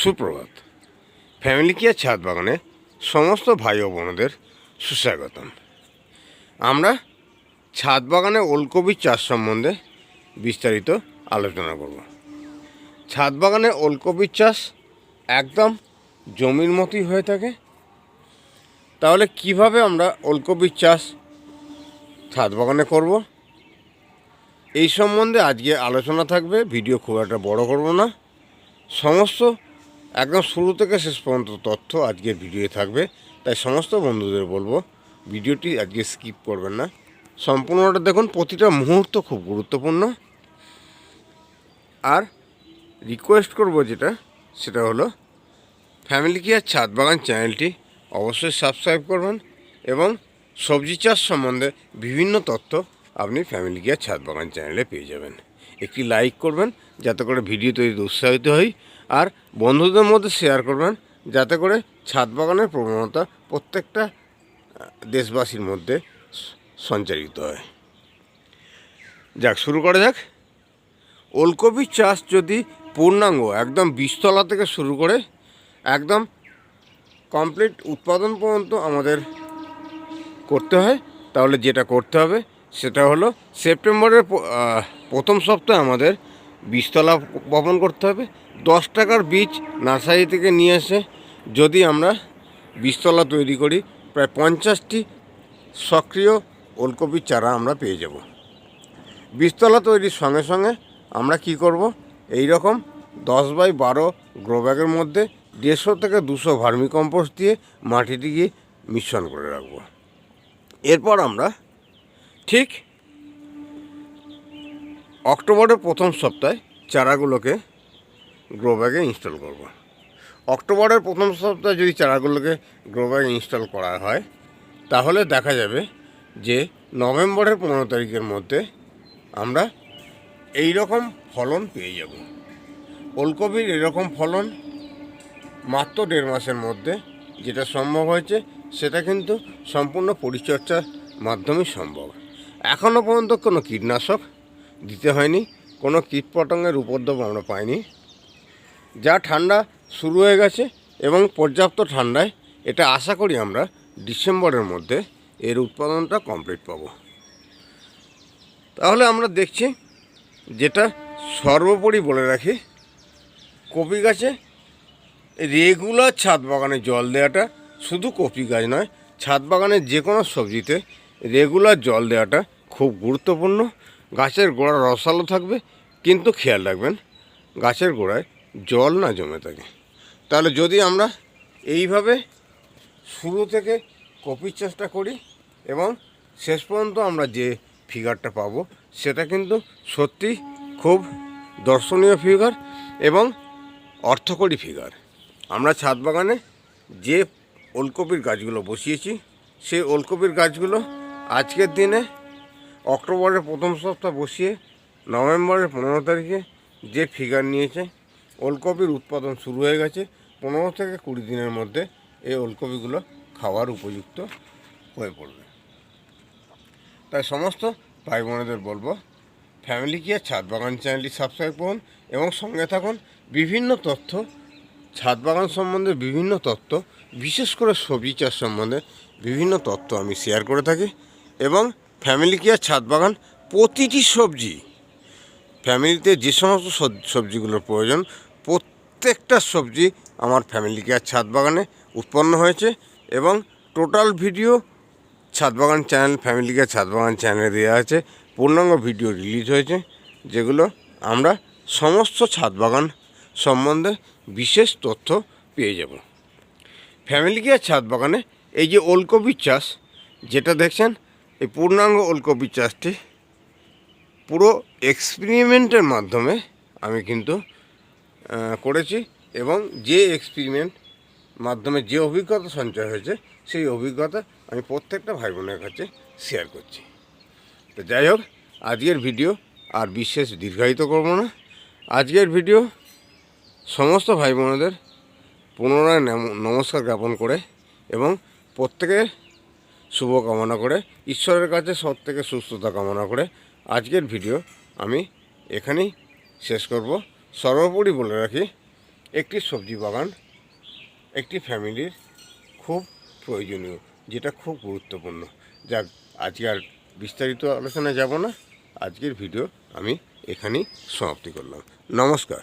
সুপ্রভাত। Family care ছাদ বাগানে? সমস্ত ভাই ও বোনদের সুস্বাগতম। আমরা ছাদ বাগানে ওলকপি চাষ সম্বন্ধে বিস্তারিত আলোচনা করব। ছাদ বাগানে ওলকপির চাষ একদম জমির মতোই হয়ে থাকে। তাহলে কীভাবে আমরা ওলকপির চাষ ছাদ বাগানে করব? এই সম্বন্ধে আজকে আলোচনা থাকবে। ভিডিও খুব একটা বড় করব না। সমস্ত একদম শুরু থেকে শেষ পর্যন্ত তথ্য আজকের ভিডিওয়ে থাকবে। তাই সমস্ত বন্ধুদের বলব, ভিডিওটি আজকে স্কিপ করবেন না। সম্পূর্ণটা দেখুন, প্রতিটা মুহূর্ত খুব গুরুত্বপূর্ণ। আর রিকোয়েস্ট করব যেটা, সেটা হলো ফ্যামিলি কেয়ার ছাদ বাগান চ্যানেলটি অবশ্যই সাবস্ক্রাইব করবেন এবং সবজি চাষ সম্বন্ধে বিভিন্ন তথ্য আপনি ফ্যামিলি কেয়ার ছাদ বাগান চ্যানেলে পেয়ে যাবেন। একটি লাইক করবেন, যাতে করে ভিডিও তৈরিতে উৎসাহিত হই, আর বন্ধুদের মধ্যে শেয়ার করবেন, যাতে করে ছাদ বাগানের প্রবণতা প্রত্যেকটা দেশবাসীর মধ্যে সঞ্চারিত হয়। যাক, শুরু করা যাক। ওলকপির চাষ যদি পূর্ণাঙ্গ, একদম বীজতলা থেকে শুরু করে একদম কমপ্লিট উৎপাদন পর্যন্ত আমাদের করতে হয়, তাহলে যেটা করতে হবে, সেটা হলো সেপ্টেম্বরের প্রথম সপ্তাহে আমাদের বীজতলা বপন করতে হবে। দশ টাকার বীজ নার্সারি থেকে নিয়ে এসে যদি আমরা বীজতলা তৈরি করি, প্রায় পঞ্চাশটি সক্রিয় ওলকপির চারা আমরা পেয়ে যাব। বীজতলা তৈরির সঙ্গে সঙ্গে আমরা কি করব? এই রকম দশ বাই বারো গ্রো ব্যাগের মধ্যে দেড়শো থেকে দুশো ভার্মি কম্পোস্ট দিয়ে মাটিটি গিয়ে মিশ্রণ করে রাখব। এরপর আমরা ঠিক অক্টোবরের প্রথম সপ্তাহে চারাগুলোকে গ্রো ব্যাগে ইনস্টল করব। অক্টোবরের প্রথম সপ্তাহে যদি চারাগুলোকে গ্রো ব্যাগে ইনস্টল করা হয়, তাহলে দেখা যাবে যে নভেম্বরের পনেরো তারিখের মধ্যে আমরা এই রকম ফলন পেয়ে যাব ওলকপির এরকম ফলন মাত্র দেড় মাসের মধ্যে যেটা সম্ভব হয়েছে, সেটা কিন্তু সম্পূর্ণ পরিচর্যার মাধ্যমেই সম্ভব এখনও পর্যন্ত কোনো কীটনাশক দিতে হয়নি, কোনো কীটপতঙ্গের উপদ্রব আমরা পাইনি। যা ঠান্ডা শুরু হয়ে গেছে এবং পর্যাপ্ত ঠান্ডায়, এটা আশা করি আমরা ডিসেম্বরের মধ্যে এর উৎপাদনটা কমপ্লিট পাবো। তাহলে আমরা দেখছি, যেটা সর্বোপরি বলে রাখি, কপি গাছে রেগুলার ছাদ বাগানে জল দেওয়াটা শুধু কপি গাছ নয়, ছাদ বাগানের যে কোনো সবজিতে রেগুলার জল দেওয়াটা খুব গুরুত্বপূর্ণ। গাছের গোড়া রসালো থাকবে, কিন্তু খেয়াল রাখবেন, গাছের গোড়ায় জল না জমে থাকে। তাহলে যদি আমরা এইভাবে শুরু থেকে কপির চাষটা করি এবং শেষ পর্যন্ত আমরা যে ফিগারটা পাবো, সেটা কিন্তু সত্যি খুব দর্শনীয় ফিগার এবং অর্থকরী ফিগার আমরা ছাদ বাগানে যে ওলকপির গাছগুলো বসিয়েছি, সেই ওলকপির গাছগুলো আজকের দিনে অক্টোবরের প্রথম সপ্তাহ বসিয়ে নভেম্বরের পনেরো তারিখে যে ফিগার নিয়েছে, ওলকপির উৎপাদন শুরু হয়ে গেছে। পনেরো থেকে কুড়ি দিনের মধ্যে এই ওলকপিগুলো খাওয়ার উপযুক্ত হয়ে পড়বে। তাই সমস্ত ভাই বোনেদের বলব ফ্যামিলি কেয়ার ছাদ বাগান চ্যানেলটি সাবস্ক্রাইব করুন এবং সঙ্গে থাকুন বিভিন্ন তথ্য, ছাদ বাগান সম্বন্ধে বিভিন্ন তথ্য, বিশেষ করে সবজি চাষ সম্বন্ধে বিভিন্ন তথ্য আমি শেয়ার করে থাকি এবং ফ্যামিলি কেয়ার, ছাদ বাগান, প্রতিটি সবজি। ফ্যামিলিতে যে সমস্ত সবজিগুলোর প্রয়োজন, প্রত্যেকটা সবজি আমার ফ্যামিলি কেয়ার ছাদ বাগানে উৎপন্ন হয়েছে এবং টোটাল ভিডিও ছাদ বাগান চ্যানেল, ফ্যামিলি কেয়ার ছাদ বাগান চ্যানেলে দেওয়া আছে। পূর্ণাঙ্গ ভিডিও রিলিজ হয়েছে, যেগুলো আমরা সমস্ত ছাদ বাগান সম্বন্ধে বিশেষ তথ্য পেয়ে যাব। ফ্যামিলি কেয়ার ছাদ বাগানে এই যে ওলকপির চাষ, যেটা দেখছেন এই পূর্ণাঙ্গ ওলকপির চাষটি পুরো এক্সপেরিমেন্টের মাধ্যমে আমি কিন্তু করেছি এবং যে এক্সপেরিমেন্ট মাধ্যমে যে অভিজ্ঞতা সঞ্চয় হয়েছে, সেই অভিজ্ঞতা আমি প্রত্যেকটা ভাই বোনের কাছে শেয়ার করছি। তো যাই হোক, আজকের ভিডিও আর বিশেষ দীর্ঘায়িত করব না। আজকের ভিডিও সমস্ত ভাই বোনেদের পুনরায় নম- নমস্কার জ্ঞাপন করে এবং প্রত্যেকের শুভকামনা করে, ঈশ্বরের কাছে সব থেকে সুস্থতা কামনা করে আজকের ভিডিও আমি এখানেই শেষ করব। সর্বোপরি বলে রাখি, একটি সবজি বাগান, একটি ফ্যামিলির খুব প্রয়োজনীয়, যেটা খুব গুরুত্বপূর্ণ। যাক, আজকে আর বিস্তারিত আলোচনায় যাব না, আজকের ভিডিও আমি এখানেই সমাপ্তি করলাম। নমস্কার।